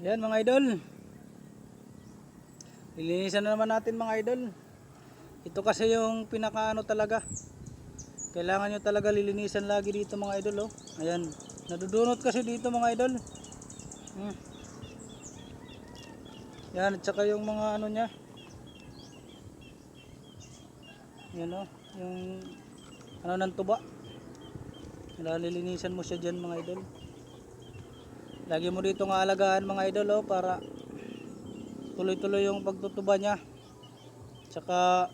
Yan mga idol. Lilinisan na naman natin mga idol. Ito kasi yung pinakaano talaga. Kailangan nyo talaga lilinisan lagi dito mga idol oh. Ayan. Nadudunot kasi dito mga idol. Hmm. Yan at saka yung mga ano niya. Yan oh. Yung ano ng tuba. Nalilinisan mo siya dyan mga idol. Lagi mo dito nga alagaan mga idol oh, para tuloy-tuloy yung pagtutuba niya. Tsaka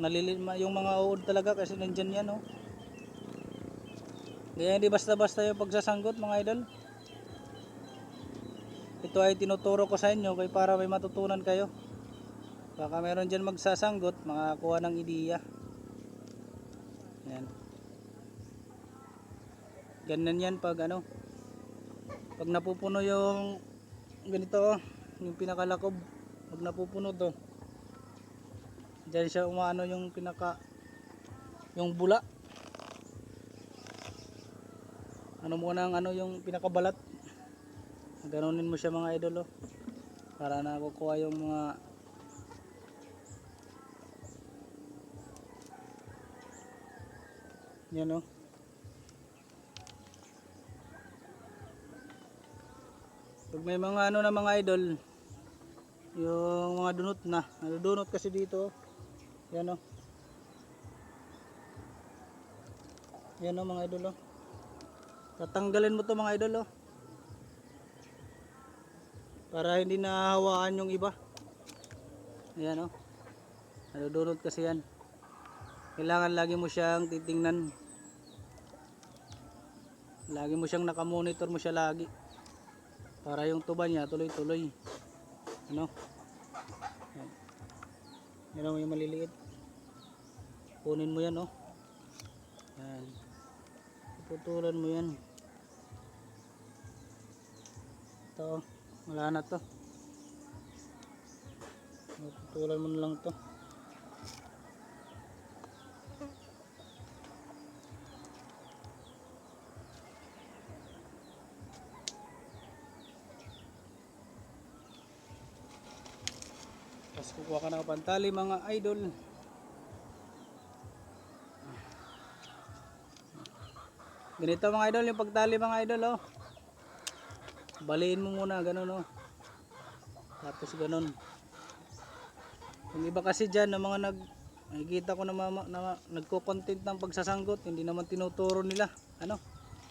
nalilima yung mga uod talaga kasi nandyan yan oh. Kaya hindi basta-basta yung pagsasanggot mga idol. Ito ay tinuturo ko sa inyo kay para may matutunan kayo. Baka meron dyan magsasanggot, makakuha ng ideya. Yan. Ganyan yan pag ano, pag napupuno yung ganito yung pinakalakob pag napupuno to dyan siya umano yung pinaka yung bula. Ano mo nang ano yung pinakabalat? Ganunin mo siya mga idol oh, para nakukuha yung mga yan oh Pag may mga ano na mga idol, yung mga dunot na, nadudunot kasi dito. Yan o. Yan o mga idol o. Tatanggalin mo to mga idol o. Para hindi nahawaan yung iba. Yan o. Nadudunot kasi yan. Kailangan lagi mo siyang titingnan. Lagi mo siyang nakamonitor mo siya lagi para yung tuba niya tuloy-tuloy. Ano? Yan. Yan o, yung maliliit. Kunin mo yan oh. Yan. Putulan mo yan. Ito oh. wala na to. Putulan mo na lang to Tapos kukuha ka ng pantali mga idol. Ganito mga idol, yung pagtali mga idol oh. Baliin mo muna, ganun oh. Tapos ganun. Yung iba kasi dyan, ng mga nag nakikita ko na, mama, na nagko-content ng pagsasanggot, hindi naman tinuturo nila. Ano?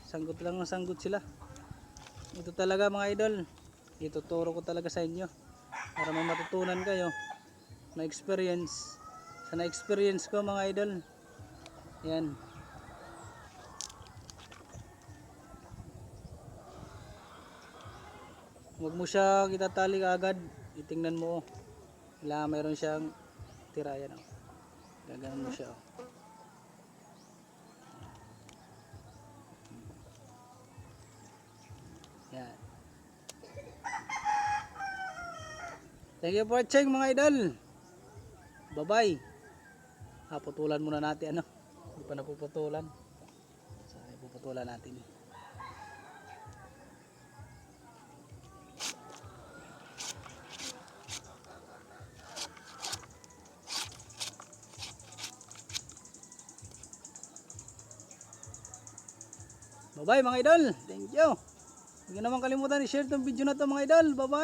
Sanggot lang ng sanggot sila. Ito talaga mga idol. Ituturo ko talaga sa inyo para may matutunan kayo na experience. Sa na experience ko mga idol. Yan. Huwag mo siya itatali agad itingnan mo. Wala mayroon siyang tira yan oh. gaganon mo siya oh. Thank you for watching mga idol. Bye-bye. Ah, putulan muna natin ano. Hindi pa napuputulan. So, ipuputulan natin. Bye-bye mga idol. Thank you. Huwag naman kalimutan i-share tong video na to mga idol. Bye-bye.